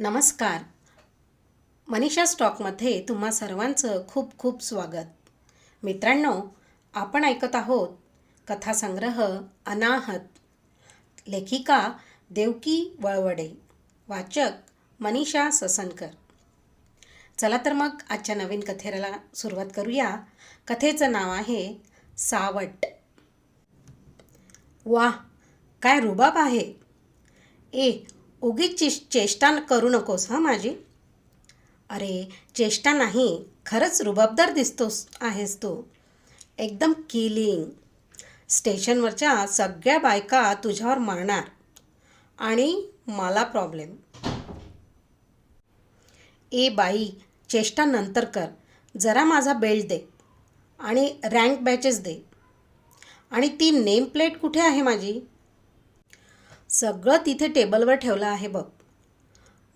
नमस्कार. मनीषा स्टॉकमध्ये तुम्हा सर्वांचं खूप खूप स्वागत. मित्रांनो आपण ऐकत आहोत कथासंग्रह अनाहत. लेखिका देवकी वळवडे. वाचक मनीषा ससनकर. चला तर मग आजच्या नवीन कथेला सुरुवात करूया. कथेचं नाव आहे सावट. वा काय रुबाब आहे. ए उगीच चेश चेष्टा करू नकोस हां माझी. अरे चेष्टा नाही खरंच रुबाबदार दिसतोस आहेस तू. एकदम किलिंग. स्टेशनवरच्या सगळ्या बायका तुझ्यावर मारणार. आणि मला प्रॉब्लेम ए बाई चेष्टा नंतर कर. जरा माझा बेल्ट दे. आणि रँक बॅचेस दे. आणि ती नेम प्लेट कुठे आहे माझी? सगळं तिथे टेबलवर ठेवलं आहे बघ.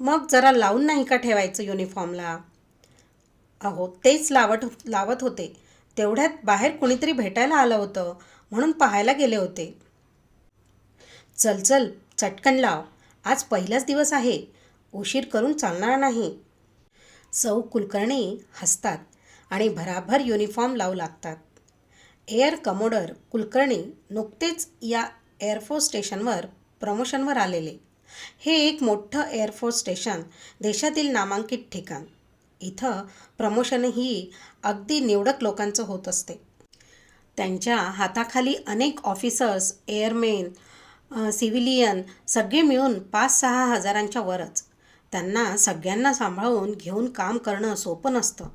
मग जरा लावून नाही का ठेवायचं युनिफॉर्मला अहो तेच लावत लावत होते. तेवढ्यात बाहेर कुणीतरी भेटायला आलं होतं म्हणून पाहायला गेले होते. चल चल चटकन लाव. आज पहिलाच दिवस आहे. उशीर करून चालणार नाही. सौ कुलकर्णी हसतात आणि भराभर युनिफॉर्म लावू लागतात. एअर कमोडर कुलकर्णी नुकतेच या एअरफोर्स स्टेशनवर प्रमोशनवर आलेले. हे एक मोठं एअरफोर्स स्टेशन देशातील नामांकित ठिकाण. इथं प्रमोशनही अगदी निवडक लोकांचं होत असते. त्यांच्या हाताखाली अनेक ऑफिसर्स एअरमेन सिव्हिलियन सगळे मिळून पाच सहा हजारांच्या वरच. त्यांना सगळ्यांना सांभाळून घेऊन काम करणं सोपं नसतं.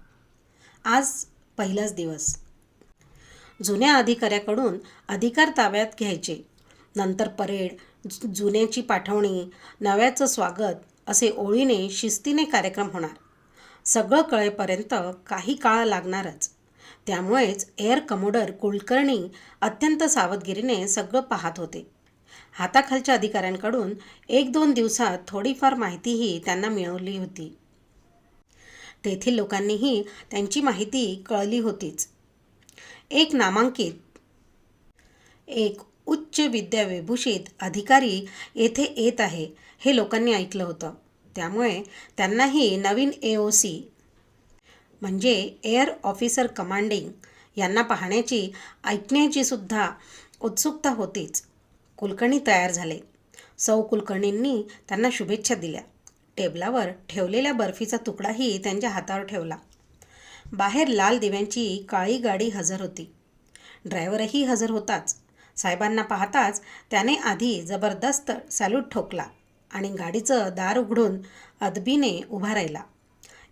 आज पहिलाच दिवस. जुन्या अधिकाऱ्याकडून अधिकार ताब्यात घ्यायचे. नंतर परेड जुन्याची पाठवणी नव्याचं स्वागत असे ओळीने शिस्तीने कार्यक्रम होणार. सगळं कळेपर्यंत काही काळ लागणारच. त्यामुळेच एअर कमोडर कुलकर्णी अत्यंत सावधगिरीने सगळं पाहत होते. हाताखालच्या अधिकाऱ्यांकडून एक दोन दिवसात थोडीफार माहितीही त्यांना मिळवली होती. तेथील लोकांनीही त्यांची माहिती कळली होतीच. एक नामांकित एक उच्च विद्याविभूषित अधिकारी येथे येत आहे हे लोकांनी ऐकलं होतं. त्यामुळे त्यांनाही नवीन ए ओ सी म्हणजे एअर ऑफिसर कमांडिंग यांना पाहण्याची ऐकण्याची सुद्धा उत्सुकता होतीच. कुलकर्णी तयार झाले. सौ कुलकर्णींनी त्यांना शुभेच्छा दिल्या. टेबलावर ठेवलेल्या बर्फीचा तुकडाही त्यांच्या हातावर ठेवला. बाहेर लाल दिव्यांची काळी गाडी हजर होती. ड्रायव्हरही हजर होताच. साहेबांना पाहताच त्याने आधी जबरदस्त सॅल्यूट ठोकला आणि गाडीचं दार उघडून अदबीने उभा राहिला.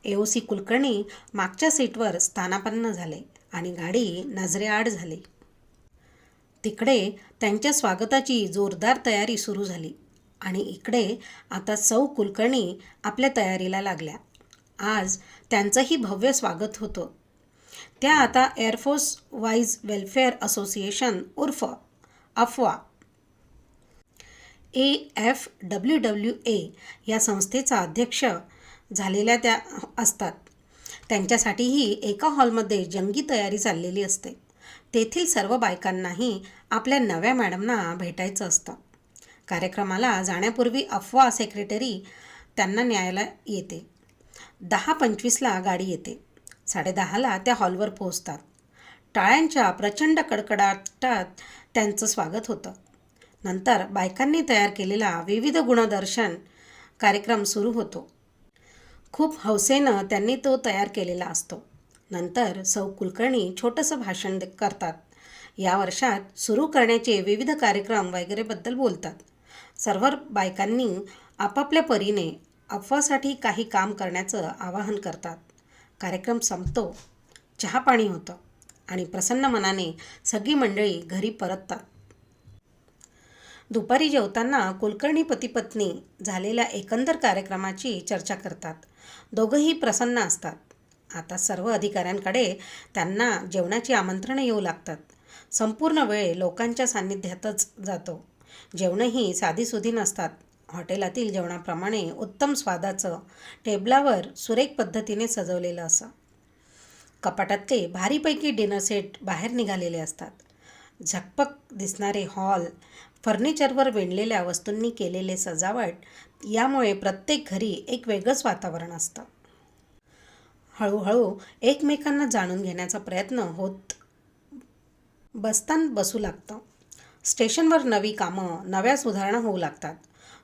ए ओ सी कुलकर्णी मागच्या सीटवर स्थानापन्न झाले आणि गाडी नजरेआड झाली. तिकडे त्यांच्या स्वागताची जोरदार तयारी सुरू झाली आणि इकडे आता सौ कुलकर्णी आपल्या तयारीला लागल्या. आज त्यांचंही भव्य स्वागत होतं. त्या आता एअरफोर्स वाईज वेलफेअर असोसिएशन उर्फ अफवा. A F W W A या संस्थेचा अध्यक्ष झालेल्या त्या असतात. त्यांच्यासाठीही एका हॉलमध्ये जंगी तयारी चाललेली असते. तेथील सर्व बायकांनाही आपल्या नव्या मॅडमना भेटायचं असतं. कार्यक्रमाला जाण्यापूर्वी अफवा सेक्रेटरी त्यांना न्यायला येते. दहा पंचवीसला गाडी येते. साडेदहाला त्या हॉलवर पोहोचतात. टाळ्यांच्या प्रचंड कडकडाटात त्यांचं स्वागत होतं. नंतर बायकांनी तयार केलेला विविध गुणदर्शन कार्यक्रम सुरू होतो. खूप हौसेनं त्यांनी तो तयार केलेला असतो. नंतर सौ कुलकर्णी छोटंसं भाषण दे- करतात. या वर्षात सुरू करण्याचे विविध कार्यक्रम वगैरेबद्दल बोलतात. सर्व बायकांनी आपापल्या परीने अफवासाठी काही काम करण्याचं आवाहन करतात. कार्यक्रम संपतो. चहापाणी होतं. आणि प्रसन्न मनाने सगळी मंडळी घरी परततात. दुपारी जेवताना कुलकर्णी पतीपत्नी झालेल्या एकंदर कार्यक्रमाची चर्चा करतात. दोघंही प्रसन्न असतात. आता सर्व अधिकाऱ्यांकडे त्यांना जेवणाची आमंत्रणं येऊ लागतात. संपूर्ण वेळ लोकांच्या सान्निध्यातच जातो. जेवणही साधीसुधी नसतात. हॉटेलातील जेवणाप्रमाणे उत्तम स्वादाचं टेबलावर सुरेख पद्धतीने सजवलेलं असं. कपाटातले भारीपैकी डिनर सेट बाहेर निघालेले असतात. झकपक दिसणारे हॉल फर्निचरवर विणलेल्या वस्तूंनी केलेले सजावट यामुळे प्रत्येक घरी एक वेगळंच वातावरण असतं. हळूहळू एकमेकांना जाणून घेण्याचा प्रयत्न होत बसतान बसू लागतं. स्टेशनवर नवी कामं नव्या सुधारणा होऊ लागतात.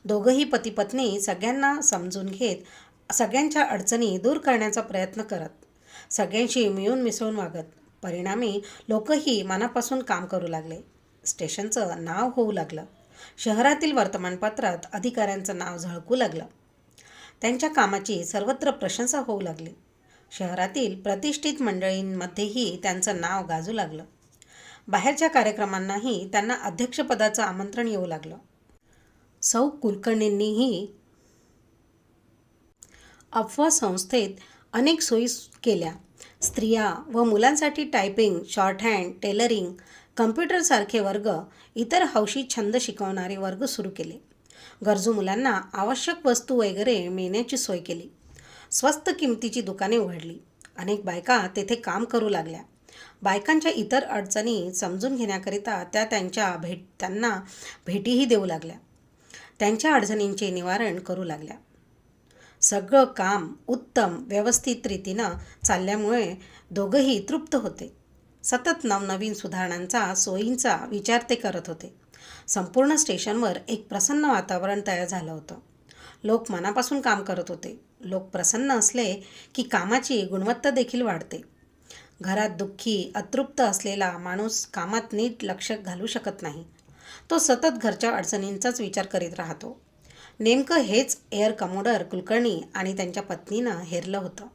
दोघंही पती पत्नी सगळ्यांना समजून घेत सगळ्यांच्या अडचणी दूर करण्याचा प्रयत्न करत सगळ्यांशी मिळून मिसळून वागत. परिणामी लोकही मनापासून काम करू लागले. स्टेशनचं नाव होऊ लागलं. शहरातील वर्तमानपत्रात अधिकाऱ्यांचं नाव झळकू लागलं. त्यांच्या कामाची सर्वत्र प्रशंसा होऊ लागली. शहरातील प्रतिष्ठित मंडळींमध्येही त्यांचं नाव गाजू लागलं. बाहेरच्या कार्यक्रमांनाही त्यांना अध्यक्षपदाचं आमंत्रण येऊ लागलं. सौ कुलकर्णींनीही अफवा संस्थेत अनेक सोयी केल्या. स्त्रिया व मुलांसाठी टायपिंग शॉर्टहँड टेलरिंग कम्प्युटरसारखे वर्ग इतर हौशी छंद शिकवणारे वर्ग सुरू केले. गरजू मुलांना आवश्यक वस्तू वगैरे मिळण्याची सोय केली. स्वस्त किमतीची दुकाने उघडली. अनेक बायका तेथे काम करू लागल्या. बायकांच्या इतर अडचणी समजून घेण्याकरिता त्या त्यांच्या भेट त्यांना भेटीही देऊ लागल्या. त्यांच्या अडचणींचे निवारण करू लागल्या. सगळं काम उत्तम व्यवस्थित रीतीनं चालल्यामुळे दोघंही तृप्त होते. सतत नवनवीन सुधारणांचा सोयींचा विचार ते करत होते. संपूर्ण स्टेशनवर एक प्रसन्न वातावरण तयार झालं होतं. लोक मनापासून काम करत होते. लोक प्रसन्न असले की कामाची गुणवत्ता देखील वाढते. घरात दुःखी अतृप्त असलेला माणूस कामात नीट लक्ष घालू शकत नाही. तो सतत घरच्या अडचणींचाच विचार करीत राहतो. नेमकं हेच एअर कमोडर कुलकर्णी आणि त्यांच्या पत्नीनं हेरलं होतं.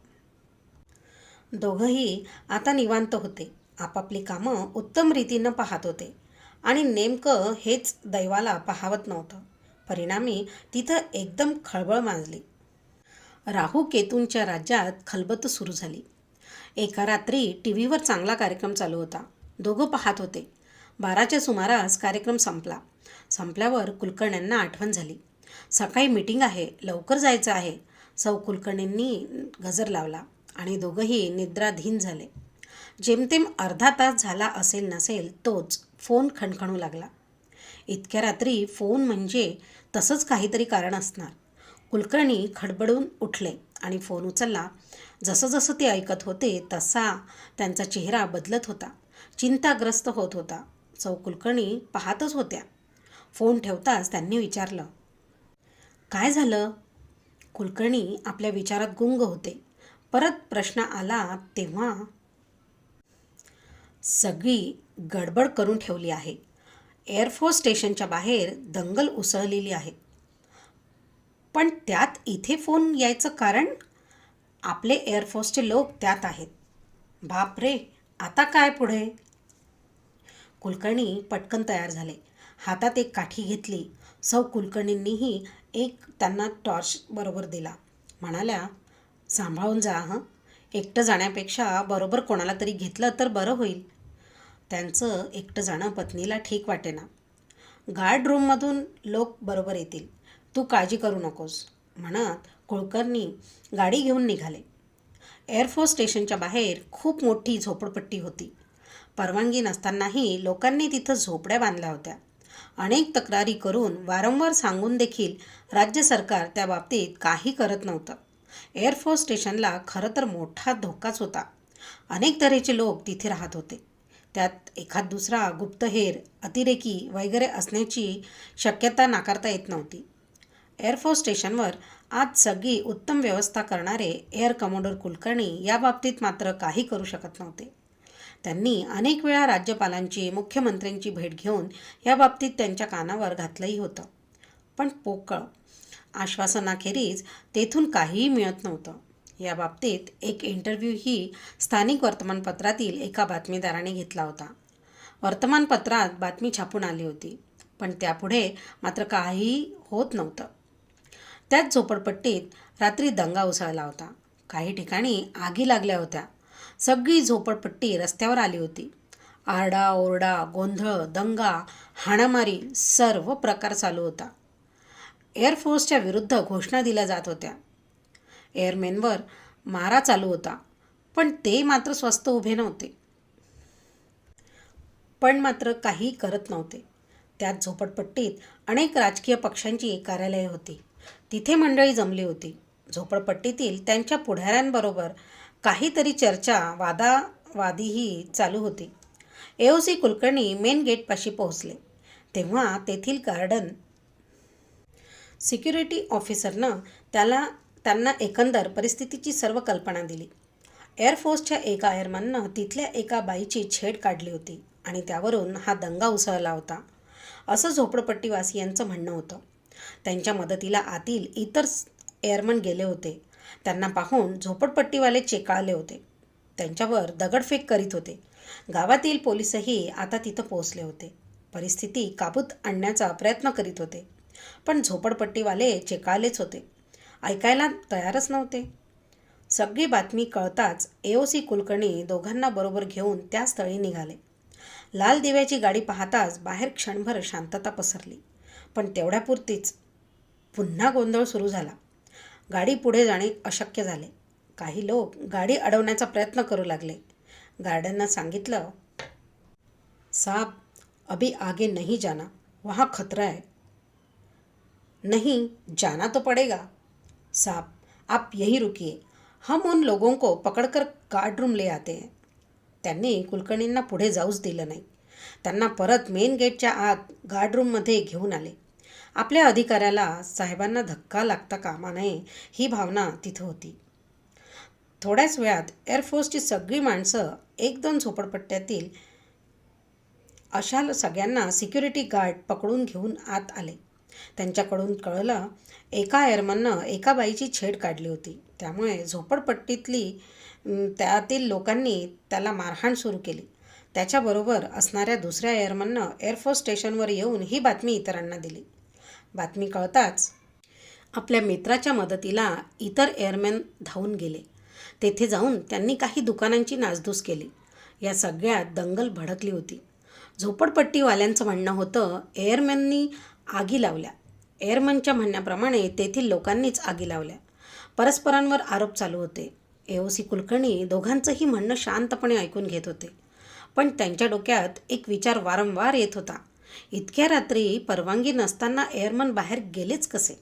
दोघंही आता निवांत होते. आपापली कामं उत्तम रीतीनं पाहत होते आणि नेमकं हेच दैवाला पाहावत नव्हतं. परिणामी तिथं एकदम खळबळ माजली. राहू केतूंच्या राज्यात खलबत सुरू झाली. एका रात्री टी व्हीवर चांगला कार्यक्रम चालू होता. दोघं पाहत होते. बाराच्या सुमारास कार्यक्रम संपला. संपल्यावर कुलकर्ण्यांना आठवण झाली. सकाळी मीटिंग आहे लवकर जायचं आहे. सौ कुलकर्णींनी गजर लावला आणि दोघंही निद्राधीन झाले. जेमतेम अर्धा तास झाला असेल नसेल तोच फोन खणखणू लागला. इतक्या रात्री फोन म्हणजे तसंच काहीतरी कारण असणार. कुलकर्णी खडबडून उठले आणि फोन उचलला. जसं जसं ते ऐकत होते तसा त्यांचा चेहरा बदलत होता. चिंताग्रस्त होत होता. चौ कुलकर्णी पाहतच होत्या. फोन ठेवताच त्यांनी विचारलं काय झालं? कुलकर्णी आपल्या विचारात गुंग होते. परत प्रश्न आला तेव्हा सगळी गडबड करून ठेवली आहे. एअरफोर्स स्टेशनच्या बाहेर दंगल उसळलेली आहे. पण त्यात इथे फोन यायचं कारण आपले एअरफोर्सचे लोक त्यात आहेत. बाप रे आता काय पुढे? कुलकर्णी पटकन तयार झाले. हातात एक काठी घेतली. सौ कुलकर्णींनीही एक त्यांना टॉर्च बरोबर दिला. म्हणाल्या सांभाळून जा हं. एकटं जाण्यापेक्षा बरोबर कोणाला तरी घेतलं तर बरं होईल. त्यांचं एकटं जाणं पत्नीला ठीक वाटेना. गार्ड रूममधून लोक बरोबर येतील. तू काळजी करू नकोस म्हणत कुलकर्णी गाडी घेऊन निघाले. एअरफोर्स स्टेशनच्या बाहेर खूप मोठी झोपडपट्टी होती. परवानगी नसतानाही लोकांनी तिथं झोपड्या बांधल्या होत्या. अनेक तक्रारी करून वारंवार सांगून देखील राज्य सरकार त्या बाबतीत काही करत नव्हतं. एअरफोर्स स्टेशनला खरं तर मोठा धोकाच होता. अनेक तऱ्हेचे लोक तिथे राहत होते. त्यात एखाद दुसरा गुप्तहेर अतिरेकी वगैरे असण्याची शक्यता नाकारता येत नव्हती. एअरफोर्स स्टेशनवर आज सगळी उत्तम व्यवस्था करणारे एअर कमोडर कुलकर्णी या बाबतीत मात्र काही करू शकत नव्हते. त्यांनी अनेक वेळा राज्यपालांची मुख्यमंत्र्यांची भेट घेऊन या बाबतीत त्यांच्या कानावर घातलंही होतं. पण पोकळ आश्वासनाखेरीज तेथून काहीही मिळत नव्हतं. या बाबतीत एक इंटरव्ह्यूही स्थानिक वर्तमानपत्रातील एका बातमीदाराने घेतला होता. वर्तमानपत्रात बातमी छापून आली होती पण त्यापुढे मात्र काहीही होत नव्हतं. त्याच झोपडपट्टीत रात्री दंगा उसळला होता. काही ठिकाणी आगी लागल्या होत्या. सगळी झोपडपट्टी रस्त्यावर आली होती. आरडा ओरडा गोंधळ दंगा हाणामारी सर्व प्रकार चालू होता. एअरफोर्सच्या विरुद्ध घोषणा दिल्या जात होत्या. एअरमेनवर मारा चालू होता पण ते मात्र स्वस्त उभे नव्हते. पण मात्र काही करत नव्हते. त्यात झोपडपट्टीत अनेक राजकीय पक्षांची कार्यालये होती. तिथे मंडळी जमली होती. झोपडपट्टीतील त्यांच्या पुढाऱ्यांबरोबर काहीतरी चर्चा वादावादीही चालू होती. एओसी कुलकर्णी मेन गेटपाशी पोहोचले. तेव्हा तेथील गार्डन सिक्युरिटी ऑफिसरनं त्याला त्यांना एकंदर परिस्थितीची सर्व कल्पना दिली. एअरफोर्सच्या एका एअरमॅननं तिथल्या एका बाईची छेड काढली होती आणि त्यावरून हा दंगा उसळला होता. असं झोपडपट्टीवासियांचं म्हणणं होतं. त्यांच्या मदतीला आतील इतर एअरमन गेले होते. त्यांना पाहून झोपडपट्टीवाले चेकाळले होते. त्यांच्यावर दगडफेक करीत होते. गावातील पोलीसही आता तिथं पोहोचले होते. परिस्थिती काबूत आणण्याचा प्रयत्न करीत होते. पण झोपडपट्टीवाले चेकाळलेच होते. ऐकायला तयारच नव्हते. सगळी बातमी कळताच एओसी कुलकर्णी दोघांना बरोबर घेऊन त्या स्थळी निघाले. लाल दिव्याची गाडी पाहताच बाहेर क्षणभर शांतता पसरली. पण तेवढ्यापुरतीच पुन्हा गोंधळ सुरू झाला. गाडी पुढे जाणे अशक्य झाले. काही लोक गाडी अडवण्याचा प्रयत्न करू लागले. गार्डननं सांगितलं साप अभी आगे नहीं जाना. वहाँ खतरा है. नहीं जाना तो पड़ेगा. साहब आप यही रुकिए. हम उन लोगों को पकड़कर गार्ड रूम ले आते हैं. त्यांनी कुलकर्णींना पुढे जाऊच दिलं नाही. त्यांना परत मेन गेटच्या आत गार्ड रूममध्ये घेऊन आले. आपल्या अधिकाऱ्याला साहेबांना धक्का लागता कामा नये ही भावना तिथं होती. थोड्याच वेळात एअरफोर्सची सगळी माणसं एक दोन झोपडपट्ट्यातील अशा सगळ्यांना सिक्युरिटी गार्ड पकडून घेऊन आत आले. त्यांच्याकडून कळलं एका एअरमननं एका बाईची छेड काढली होती. त्यामुळे झोपडपट्टीतली त्यातील लोकांनी त्याला मारहाण सुरू केली. त्याच्याबरोबर असणाऱ्या दुसऱ्या एअरमननं एअरफोर्स स्टेशनवर येऊन ही बातमी इतरांना दिली. बातमी कळताच. आपल्या मित्राच्या मदतीला इतर एअरमॅन धावून गेले. तेथे जाऊन त्यांनी काही दुकानांची नासधूस केली. या सगळ्यात दंगल भडकली होती. झोपडपट्टीवाल्यांचं म्हणणं होतं एअरमॅननी आगी लावल्या. एअरमनच्या म्हणण्याप्रमाणे तेथील लोकांनीच आगी लावल्या. परस्परांवर आरोप चालू होते. एओसी कुलकर्णी दोघांचंही म्हणणं शांतपणे ऐकून घेत होते. पण त्यांच्या डोक्यात एक विचार वारंवार येत होता. इतक्या रात्री परवानगी नसताना एअरमन बाहेर गेलेच कसे?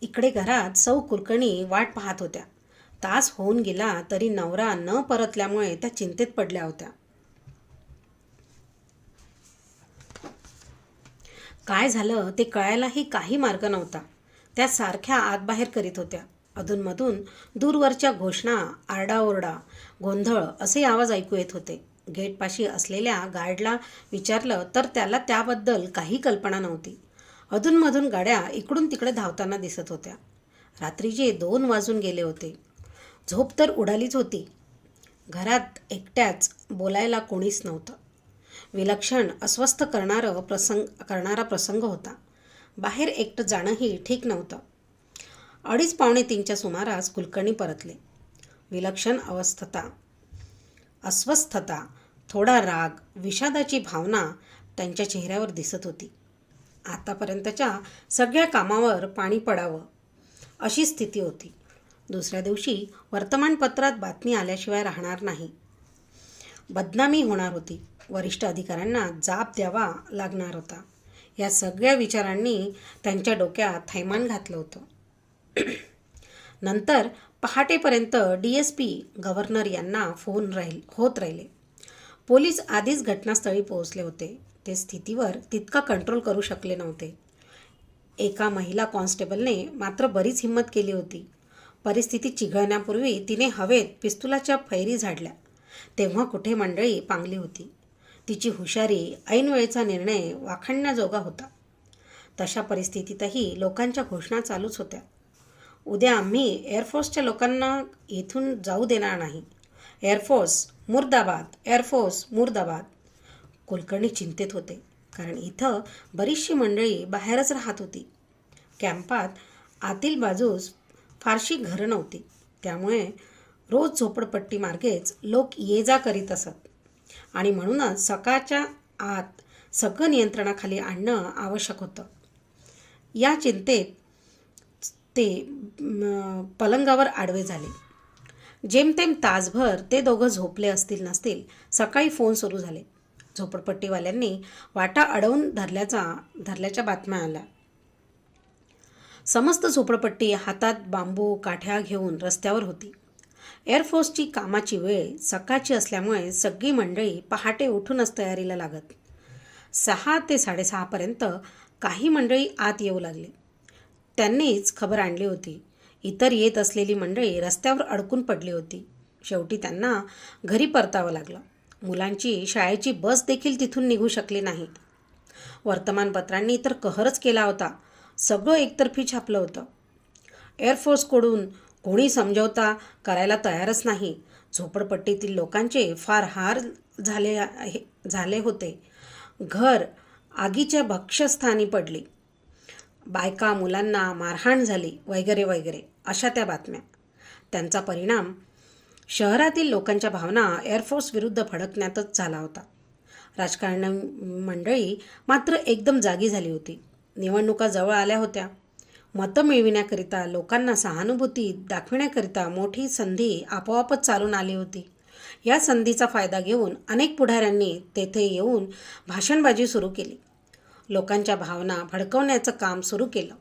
इकडे घरात सौ कुलकर्णी वाट पाहत होत्या. तास होऊन गेला तरी नवरा न परतल्यामुळे त्या चिंतेत पडल्या होत्या. काय झालं ते कळायलाही काही मार्ग नव्हता. त्या सारख्या आतबाहेर करीत होत्या. अधूनमधून दूरवरच्या घोषणा आरडाओरडा गोंधळ असे आवाज ऐकू येत होते. गेटपाशी असलेल्या गार्डला विचारलं तर त्याला त्याबद्दल काही कल्पना नव्हती. अधूनमधून गाड्या इकडून तिकडे धावताना दिसत होत्या. रात्रीचे दोन वाजून गेले होते. झोप तर उडालीच होती. घरात एकट्याच बोलायला कोणीच नव्हतं. विलक्षण अस्वस्थ करणारं प्रसंग करणारा प्रसंग होता. बाहेर एकटं जाणंही ठीक नव्हतं. अडीच पावणे तीनच्या सुमारास कुलकर्णी परतले. विलक्षण अवस्थता. अस्वस्थता. थोडा राग विषादाची भावना त्यांच्या चेहऱ्यावर दिसत होती. आतापर्यंतच्या सगळ्या कामावर पाणी पडावं अशी स्थिती होती. दुसऱ्या दिवशी वर्तमानपत्रात बातमी आल्याशिवाय राहणार नाही. बदनामी होणार होती. वरिष्ठ अधिकाऱ्यांना जाब द्यावा लागणार होता. या सगळ्या विचारांनी त्यांच्या डोक्यात थैमान घातलं होतं. नंतर पहाटेपर्यंत डी एस पी गव्हर्नर यांना फोन राहील होत राहिले. पोलीस आधीच घटनास्थळी पोहोचले होते. ते स्थितीवर तितका कंट्रोल करू शकले नव्हते. एका महिला कॉन्स्टेबलने मात्र बरीच हिंमत केली होती. परिस्थिती चिघळण्यापूर्वी तिने हवेत पिस्तुलाच्या फैरी झाडल्या. तेव्हा कुठे मंडळी पांगली होती. तिची हुशारी ऐनवेळेचा निर्णय वाखाणण्याजोगा होता. तशा परिस्थितीतही लोकांच्या घोषणा चालूच होत्या. उद्या आम्ही एअरफोर्सच्या लोकांना इथून जाऊ देणार नाही. एअरफोर्स मुर्दाबाद एअरफोर्स मुर्दाबाद कुलकर्णी चिंतेत होते कारण इथं बरीचशी मंडळी बाहेरच राहत होती. कॅम्पात आतील बाजूस फारशी घरं नव्हती. त्यामुळे रोज झोपडपट्टी मार्गेच लोक ये जा करीत असत. आणि म्हणूनच सकाळच्या आत सगळं नियंत्रणाखाली आणणं आवश्यक होतं. या चिंतेत ते पलंगावर आडवे झाले. जेमतेम तासभर ते दोघं झोपले असतील नसतील सकाळी फोन सुरू झाले. झोपडपट्टीवाल्यांनी वाटा अडवून धरल्याचा धरल्याच्या बातम्या आल्या. समस्त झोपडपट्टी हातात बांबू काठ्या घेऊन रस्त्यावर होती. एअरफोर्सची कामाची वेळ सकाळची असल्यामुळे सगळी मंडळी पहाटे उठूनच तयारीला लागत. सहा ते साडेसहापर्यंत काही मंडळी आत येऊ लागली. त्यांनीच खबर आणली होती. इतर येत असलेली मंडळी रस्त्यावर अडकून पडली होती. शेवटी त्यांना घरी परतावं लागलं. मुलांची शाळेची बस देखील तिथून निघू शकली नाही. वर्तमानपत्रांनी तर कहरच केला होता. सगळं एकतर्फी छापलं होतं. एअरफोर्सकडून कोणी समजवता करायला तयारच नाही. झोपडपट्टीतील लोकांचे फार हार झाले आहे झाले होते. घर आगीच्या भक्ष्यस्थानी पडली. बायका मुलांना मारहाण झाली वगैरे वगैरे अशा त्या बातम्या. त्यांचा परिणाम शहरातील लोकांच्या भावना एअरफोर्स विरुद्ध फडकण्यातच झाला होता. राजकारण मंडळी मात्र एकदम जागी झाली होती. निवडणुका जवळ आल्या होत्या. मतं मिळविण्याकरिता लोकांना सहानुभूती दाखविण्याकरिता मोठी संधी आपोआपच चालून आली होती. या संधीचा फायदा घेऊन अनेक पुढाऱ्यांनी तेथे येऊन भाषणबाजी सुरू केली. लोकांच्या भावना भडकवण्याचं काम सुरू केलं.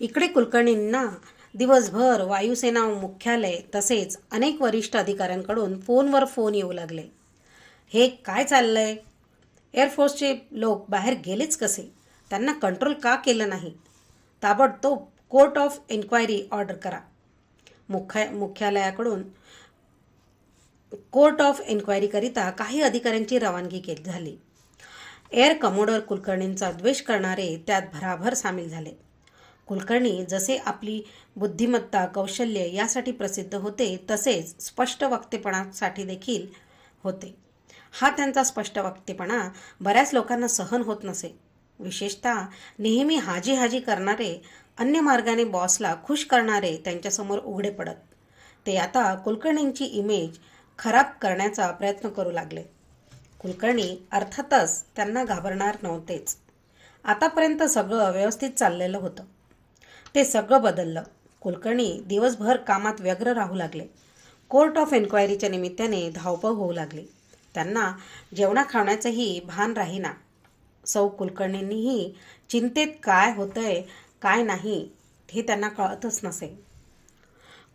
इकडे कुलकर्णींना दिवसभर वायुसेना मुख्यालय तसेच अनेक वरिष्ठ अधिकाऱ्यांकडून फोनवर फोन येऊ लागले. हे काय चाललंय? एअरफोर्सचे लोक बाहेर गेलेच कसे? त्यांना कंट्रोल का केलं नाही? ताबडतोब कोर्ट ऑफ एन्क्वायरी ऑर्डर करा. मुख्या मुख्यालयाकडून कोर्ट ऑफ एन्क्वायरीकरिता काही अधिकाऱ्यांची रवानगी केली झाली. एअर कमोडर कुलकर्णींचा द्वेष करणारे त्यात भराभर सामील झाले. कुलकर्णी जसे आपली बुद्धिमत्ता कौशल्य यासाठी प्रसिद्ध होते तसेच स्पष्ट वक्तेपणासाठी देखील होते. हा त्यांचा स्पष्ट वक्तेपणा बऱ्याच लोकांना सहन होत नसे. विशेषतः नेहमी हाजी हाजी करणारे अन्य मार्गाने बॉसला खुश करणारे त्यांच्यासमोर उघडे पडत. ते आता कुलकर्णींची इमेज खराब करण्याचा प्रयत्न करू लागले. कुलकर्णी अर्थातच त्यांना घाबरणार नव्हतेच. आतापर्यंत सगळं व्यवस्थित चाललेलं होतं. ते सगळं बदललं. कुलकर्णी दिवसभर कामात व्यग्र राहू लागले. कोर्ट ऑफ एन्क्वायरीच्या निमित्ताने धावपळ होऊ लागली. त्यांना जेवणा खाण्याचंही भान राहीना. सौ कुलकर्णींनीही चिंतेत काय होतंय काय नाही हे त्यांना कळतच नसे.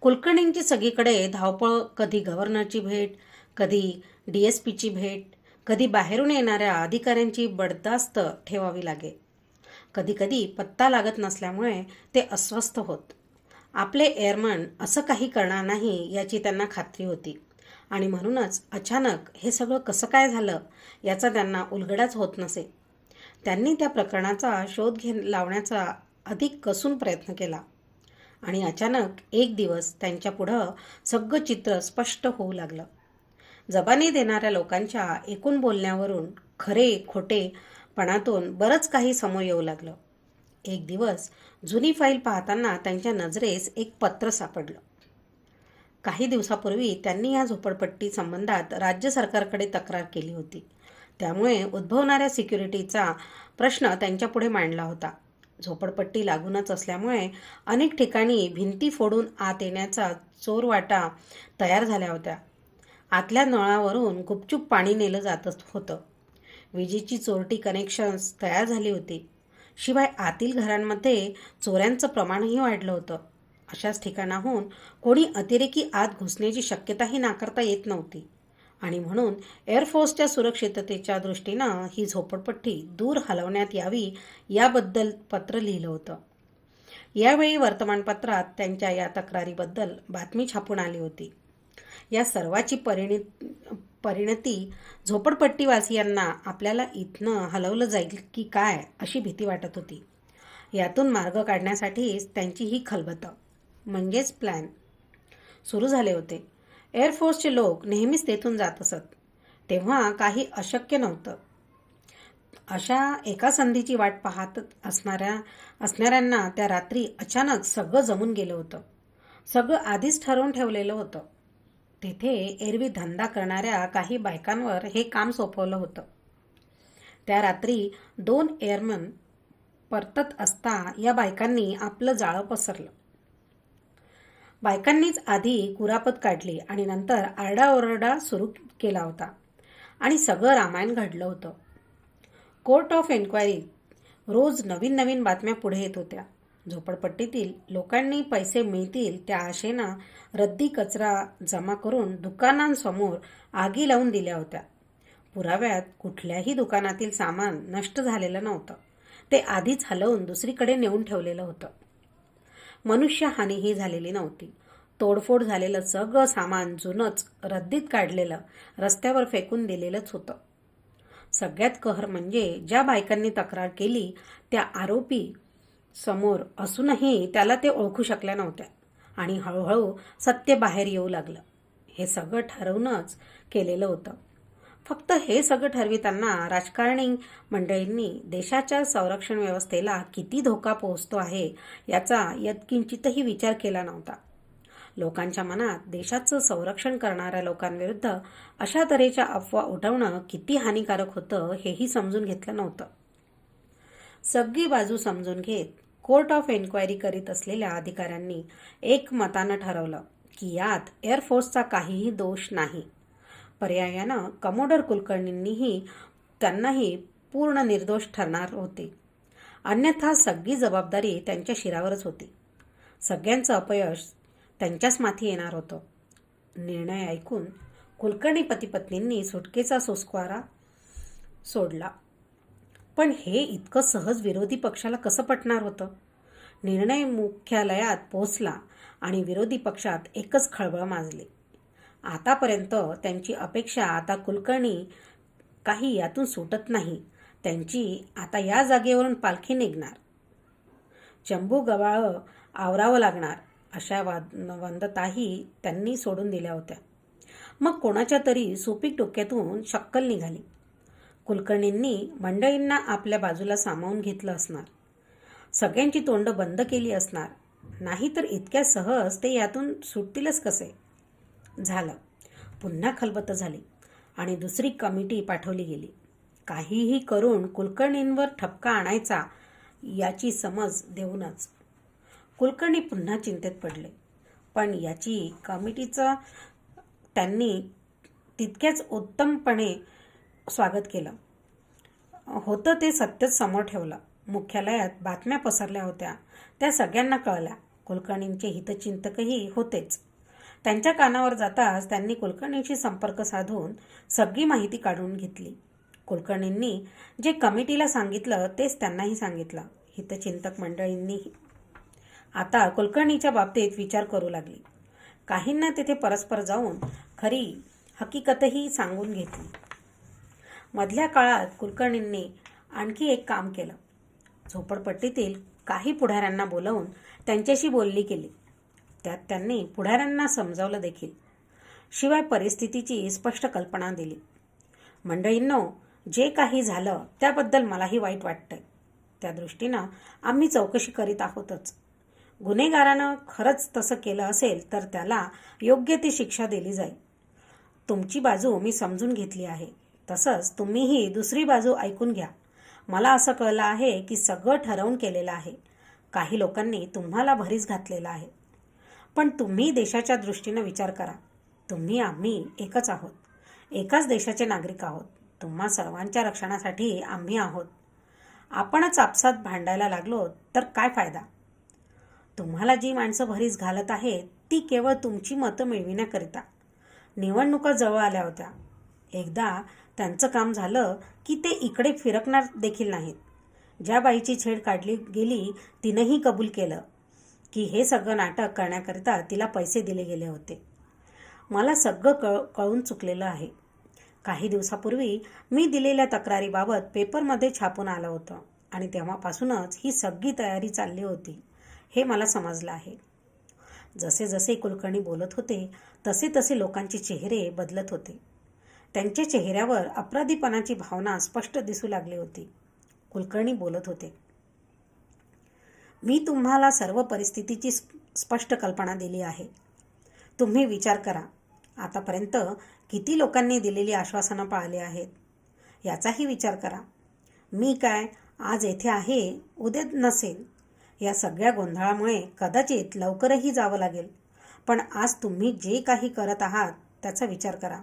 कुलकर्णींची सगळीकडे धावपळ कधी गव्हर्नरची भेट कधी डी एस पीची भेट कधी बाहेरून येणाऱ्या अधिकाऱ्यांची बडदास्त ठेवावी लागे. कधीकधी पत्ता लागत नसल्यामुळे ते अस्वस्थ होत. आपले एअरमन असं काही करणार नाही याची त्यांना खात्री होती. आणि म्हणूनच अचानक हे सगळं कसं काय झालं याचा त्यांना उलगडाच होत नसे. त्यांनी त्या प्रकरणाचा शोध घे लावण्याचा अधिक कसून प्रयत्न केला. आणि अचानक एक दिवस त्यांच्यापुढं सगळं चित्र स्पष्ट होऊ लागलं. जबानी देणाऱ्या लोकांच्या एकूण बोलण्यावरून खरे खोटेपणातून बरंच काही समोर येऊ लागलं. एक दिवस जुनी फाईल पाहताना त्यांच्या नजरेस एक पत्र सापडलं. काही दिवसापूर्वी त्यांनी या झोपडपट्टी संबंधात राज्य सरकारकडे तक्रार केली होती. त्यामुळे उद्भवणाऱ्या सिक्युरिटीचा प्रश्न त्यांच्यापुढे मांडला होता. झोपडपट्टी लागूनच असल्यामुळे अनेक ठिकाणी भिंती फोडून आत येण्याचा चोरवाटा तयार झाल्या होत्या. आतल्या नळावरून गुपचूप पाणी नेलं जात होतं. विजेची चोरटी कनेक्शन्स तयार झाली होती. शिवाय आतील घरांमध्ये चोऱ्यांचं प्रमाणही वाढलं होतं. अशाच ठिकाणाहून कोणी अतिरेकी आत घुसण्याची शक्यताही नाकारता येत नव्हती. आणि म्हणून एअरफोर्सच्या सुरक्षिततेच्या दृष्टीनं ही झोपडपट्टी दूर हलवण्यात यावी याबद्दल पत्र लिहिलं होतं. यावेळी वर्तमानपत्रात त्यांच्या या तक्रारीबद्दल बातमी छापून आली होती. या सर्वाची परिणी परिणती झोपडपट्टीवासियांना आपल्याला इथनं हलवलं जाईल की काय अशी भीती वाटत होती. यातून मार्ग काढण्यासाठीच त्यांची ही खलबतं. म्हणजेच प्लॅन सुरू झाले होते. एअरफोर्सचे लोक नेहमीच तेथून जात असत. तेव्हा काही अशक्य नव्हतं. अशा एका संधीची वाट पाहत असणाऱ्या असणाऱ्यांना त्या रात्री अचानक सगळं जमून गेलं होतं. सगळं आधीच ठरवून ठेवलेलं होतं. तिथे एरवी धंदा करणाऱ्या काही बायकांवर हे काम सोपवलं होतं. त्या रात्री दोन एअरमन परतत असता या बायकांनी आपलं जाळं पसरलं. बायकांनीच आधी कुरापत काढली आणि नंतर आरडाओरडा सुरू केला होता आणि सगळं रामायण घडलं होतं. कोर्ट ऑफ एन्क्वायरी रोज नवीन नवीन बातम्या पुढे येत होत्या. झोपडपट्टीतील लोकांनी पैसे मिळतील त्या आशेनं रद्दी कचरा जमा करून दुकानांसमोर आगी लावून दिल्या होत्या. पुराव्यात कुठल्याही दुकानातील सामान नष्ट झालेलं नव्हतं. ते आधीच हलवून दुसरीकडे नेऊन ठेवलेलं होतं. मनुष्यहानीही झालेली नव्हती. तोडफोड झालेलं सगळं सामान जुनंच रद्दीत काढलेलं रस्त्यावर फेकून दिलेलंच होतं. सगळ्यात कहर म्हणजे ज्या बायकांनी तक्रार केली त्या आरोपी समोर असूनही त्याला ते ओळखू शकल्या नव्हत्या. आणि हळूहळू सत्य बाहेर येऊ लागलं. हे सगळं ठरवूनच केलेलं होतं. फक्त हे सगळं ठरविताना राजकारणी मंडळींनी देशाच्या संरक्षण व्यवस्थेला किती धोका पोहोचतो आहे याचा यत्किंचितही विचार केला नव्हता. लोकांच्या मनात देशाचं संरक्षण करणाऱ्या लोकांविरुद्ध अशा तऱ्हेच्या अफवा उठवणं किती हानिकारक होतं हेही समजून घेतलं नव्हतं. सगळी बाजू समजून घेत कोर्ट ऑफ एन्क्वायरी करीत असलेल्या अधिकाऱ्यांनी एक मतानं ठरवलं की यात एअरफोर्सचा काहीही दोष नाही. पर्यायानं कमोडर कुलकर्णींनीही त्यांनाही पूर्ण निर्दोष ठरणार होते. अन्यथा सगळी जबाबदारी त्यांच्या शिरावरच होती. सगळ्यांचं अपयश त्यांच्याच माथी येणार होतं. निर्णय ऐकून कुलकर्णी पतीपत्नींनी सुटकेचा सोस्क्वारा सोडला. पण हे इतकं सहज विरोधी पक्षाला कसं पटणार होतं? निर्णय मुख्यालयात पोहोचला आणि विरोधी पक्षात एकच खळबळ माजली. आतापर्यंत त्यांची अपेक्षा आता कुलकर्णी काही यातून सुटत नाही. त्यांची आता या जागेवरून पालखी निघणार. चंबू गवाळं आवरावं लागणार अशा वाद वंदताही त्यांनी सोडून दिल्या होत्या. मग कोणाच्या तरी सुपीक डोक्यातून शक्कल निघाली. कुलकर्णींनी मंडळींना आपल्या बाजूला सामावून घेतलं असणार. सगळ्यांची तोंड बंद केली असणार. नाहीतर इतक्या सहज ते यातून सुटतीलच कसे? झालं. पुन्हा खलबत झाली आणि दुसरी कमिटी पाठवली गेली. काहीही करून कुलकर्णींवर ठपका आणायचा याची समज देऊनच. कुलकर्णी पुन्हा चिंतेत पडले. पण याची कमिटीचं त्यांनी तितक्याच उत्तमपणे स्वागत केलं. होतं ते सत्यच समोर ठेवलं. मुख्यालयात बातम्या पसरल्या होत्या. त्या सगळ्यांना कळल्या. कुलकर्णींचे हितचिंतकही होतेच. त्यांच्या कानावर जाताच त्यांनी कुलकर्णींशी संपर्क साधून सगळी माहिती काढून घेतली. कुलकर्णींनी जे कमिटीला सांगितलं तेच त्यांनाही सांगितलं. हितचिंतक मंडळींनीही आता कुलकर्णीच्या बाबतीत विचार करू लागली. काहींना तिथे परस्पर जाऊन खरी हकीकतही सांगून घेतली. मधल्या काळात कुलकर्णींनी आणखी एक काम केलं. झोपडपट्टीतील काही पुढाऱ्यांना बोलावून त्यांच्याशी बोलणी केली. त्यात त्यांनी पुढाऱ्यांना समजावलं देखील. शिवाय परिस्थितीची स्पष्ट कल्पना दिली. मंडळींनो जे काही झालं त्याबद्दल मलाही वाईट वाटतंय. त्या दृष्टीनं आम्ही चौकशी करीत आहोतच. गुन्हेगारानं खरंच तसं केलं असेल तर त्याला योग्य ती शिक्षा दिली जाईल. तुमची बाजू मी समजून घेतली आहे. तसंच तुम्हीही दुसरी बाजू ऐकून घ्या. मला असं कळलं आहे की सगळं ठरवून केलेलं आहे. काही लोकांनी तुम्हाला भरीस घातलेला आहे. पण तुम्ही देशाच्या दृष्टीनं विचार करा. तुम्ही आम्ही एकच आहोत. एकाच देशाचे नागरिक आहोत. तुम्हा सर्वांच्या रक्षणासाठी आम्ही आहोत. आपणच आपसात भांडायला लागलो तर काय फायदा? तुम्हाला जी माणसं भरीस घालत आहेत ती केवळ तुमची मतं मिळविण्याकरिता. निवडणुका जवळ आल्या होत्या. एकदा त्यांचं काम झालं की ते इकडे फिरकणार देखील नाहीत. ज्या बाईची छेड काढली गेली तिनंही कबूल केलं की हे सगळं नाटक करण्याकरिता तिला पैसे दिले गेले होते. मला सगळं कळ कळून चुकलेलं आहे. काही दिवसापूर्वी मी दिलेल्या तक्रारीबाबत पेपरमध्ये छापून आलं होतं आणि तेव्हापासूनच ही सगळी तयारी चालली होती हे मला समजलं आहे. जसे जसे कुलकर्णी बोलत होते तसे तसे लोकांचे चेहरे बदलत होते. त्यांच्या चेहऱ्यावर अपराधीपणाची भावना स्पष्ट दिसू लागली होती. कुलकर्णी बोलत होते मी तुम्हाला सर्व परिस्थितीची स्पष्ट कल्पना दिली आहे. तुम्ही विचार करा आतापर्यंत किती लोकांनी दिलेली आश्वासनं पाळली आहेत? याचाही विचार करा. मी काय आज येथे आहे उद्या नसेल या सगळ्या गोंधळामुळे कदाचित लवकरही जावं लागेल. पण आज तुम्ही जे काही करत आहात त्याचा विचार करा.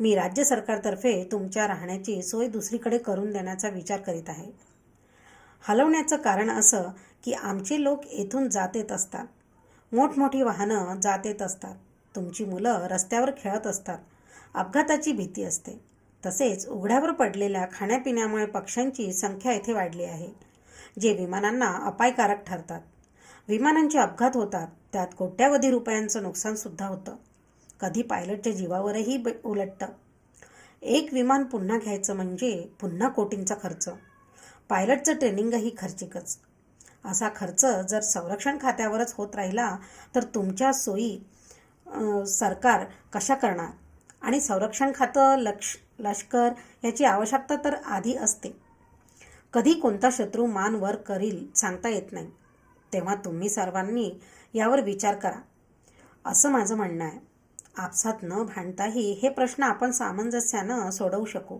मी राज्य सरकारतर्फे तुमच्या राहण्याची सोय दुसरीकडे करून देण्याचा विचार करीत आहे. हलवण्याचं कारण असं की आमचे लोक येथून जात येत असतात. मोठमोठी वाहनं जात येत असतात. तुमची मुलं रस्त्यावर खेळत असतात. अपघाताची भीती असते. तसेच उघड्यावर पडलेल्या खाण्यापिण्यामुळे पक्ष्यांची संख्या येथे वाढली आहे जे विमानांना अपायकारक ठरतात. विमानांचे अपघात होतात. त्यात कोट्यावधी रुपयांचं नुकसानसुद्धा होतं. कधी पायलटच्या जीवावरही ब- उलटतं. एक विमान पुन्हा घ्यायचं म्हणजे पुन्हा कोटींचा खर्च. पायलटचं ट्रेनिंगही खर्चिकच. असा खर्च जर संरक्षण खात्यावरच होत राहिला तर तुमच्या सोयी सरकार कशा करणार? आणि संरक्षण खातं लक्ष लष्कर याची आवश्यकता तर आधी असते. कधी कोणता शत्रू मान वर करील सांगता येत नाही. तेव्हा तुम्ही सर्वांनी यावर विचार करा. असं माझं म्हणणं आहे. आपसात न भांडताही हे प्रश्न आपण सामंजस्यानं सोडवू शकू.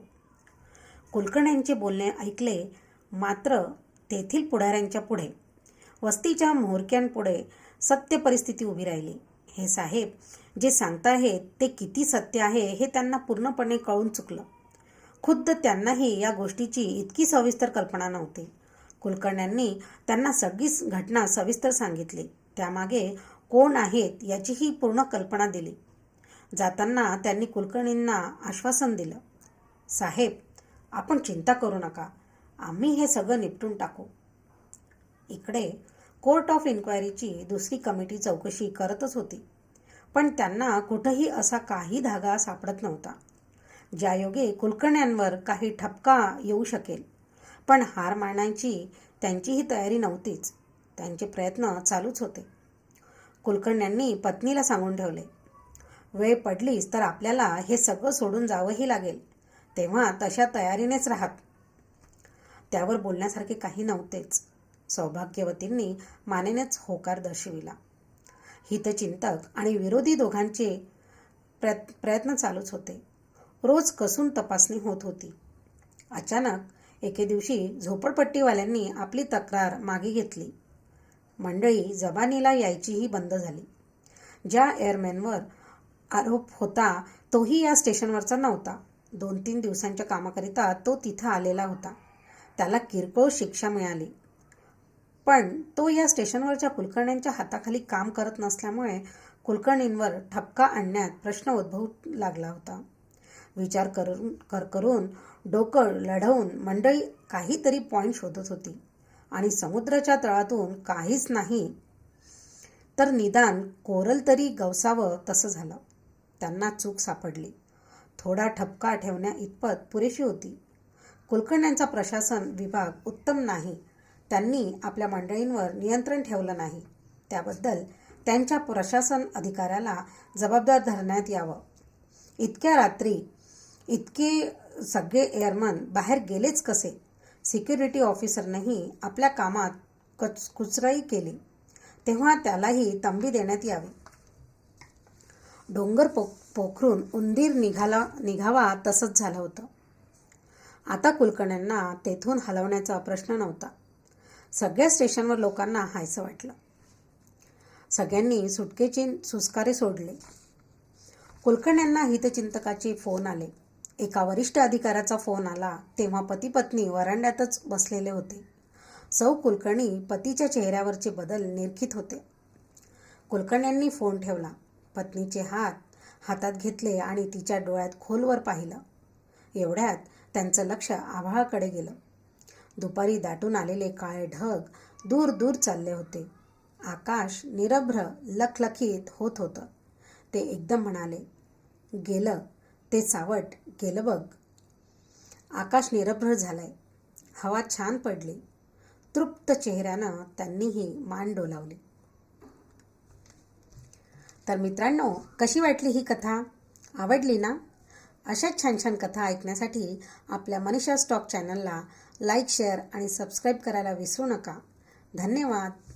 कुलकर्ण्यांचे बोलणे ऐकले मात्र तेथील पुढाऱ्यांच्या पुढे वस्तीच्या म्होरक्यांपुढे सत्य परिस्थिती उभी राहिली. हे साहेब जे सांगताहेत ते किती सत्य आहे हे त्यांना पूर्णपणे कळून चुकलं. खुद्द त्यांनाही या गोष्टीची इतकी सविस्तर कल्पना नव्हती. कुलकर्ण्यांनी त्यांना सगळीच घटना सविस्तर सांगितली. त्यामागे कोण आहेत याचीही पूर्ण कल्पना दिली. जाताना त्यांनी कुलकर्णींना आश्वासन दिलं साहेब आपण चिंता करू नका आम्ही हे सगळं निपटून टाकू. इकडे कोर्ट ऑफ इन्क्वायरीची दुसरी कमिटी चौकशी करतच होती पण त्यांना कुठंही असा काही धागा सापडत नव्हता ज्यायोगे कुलकर्ण्यांवर काही ठपका येऊ शकेल. पण हार मानायची त्यांचीही तयारी नव्हतीच त्यांचे प्रयत्न चालूच होते. कुलकर्ण्यांनी पत्नीला सांगून ठेवले वेळ पडलीच तर आपल्याला हे सगळं सोडून जावंही लागेल. तेव्हा तशा तयारीनेच राहत. त्यावर बोलण्यासारखे काही नव्हतेच. सौभाग्यवतींनी मानेनेच होकार दर्शविला. हितचिंतक आणि विरोधी दोघांचे प्रयत् प्रयत्न चालूच होते. रोज कसून तपासणी होत होती. अचानक एके दिवशी झोपडपट्टीवाल्यांनी आपली तक्रार मागे घेतली. मंडळी जबानीला यायचीही बंद झाली. ज्या एअरमॅनवर आरोप होता तोही या स्टेशनवरचा नव्हता. दोन तीन दिवसांच्या कामाकरिता तो तिथं आलेला होता. त्याला किरकोळ शिक्षा मिळाली. पण तो या स्टेशनवरच्या कुलकर्ण्यांच्या हाताखाली काम करत नसल्यामुळे कुलकर्णींवर ठपका आणण्यात प्रश्न उद्भवू लागला होता. विचार करून कर करून डोकं लढवून मंडळी काहीतरी पॉईंट शोधत होती आणि समुद्राच्या तळातून काहीच नाही तर निदान कोरल तरी गवसावं तसं झालं. त्यांना चूक सापडली. थोडा ठपका ठेवण्या इतपत पुरेशी होती. कुलकर्ण्यांचा प्रशासन विभाग उत्तम नाही. त्यांनी आपल्या मंडळींवर नियंत्रण ठेवलं नाही. त्याबद्दल त्यांच्या प्रशासन अधिकाऱ्याला जबाबदार धरण्यात यावं. इतक्या रात्री इतके सगळे एअरमन बाहेर गेलेच कसे? सिक्युरिटी ऑफिसरनेही आपल्या कामात कच कुचराई केली. तेव्हा त्यालाही तंबी देण्यात यावी. डोंगर पो पोखरून उंदीर निघाला निघावा तसंच झालं होतं. आता कुलकर्ण्यांना तेथून हलवण्याचा प्रश्न नव्हता. सगळ्या स्टेशनवर लोकांना हायसं वाटलं. सगळ्यांनी सुटकेची सुस्कारे सोडले. कुलकर्ण्यांना हितचिंतकाचे फोन आले. एका वरिष्ठ अधिकाऱ्याचा फोन आला. तेव्हा पती पत्नी वरांड्यातच बसलेले होते. सौ कुलकर्णी पतीच्या चेहऱ्यावरचे बदल निरखित होते. कुलकर्ण्यांनी फोन ठेवला. पत्नीचे हात हातात घेतले आणि तिच्या डोळ्यात खोलवर पाहिलं. एवढ्यात त्यांचं लक्ष आभाळाकडे गेलं. दुपारी दाटून आलेले काळे ढग दूर दूर चालले होते. आकाश निरभ्र लखलखीत होत होतं. ते एकदम म्हणाले गेलं. ते सावट. गेलं बघ. आकाश निरभ्र झालंय. हवा छान पडली. तृप्त चेहऱ्यानं त्यांनीही मान डोलावली. तर मित्रांनो कशी वाटली ही कथा? आवडली ना? अशाच छान छान कथा ऐकण्यासाठी आपल्या मनीषा स्टॉक चॅनलला लाईक शेअर आणि सबस्क्राईब करायला विसरू नका. धन्यवाद.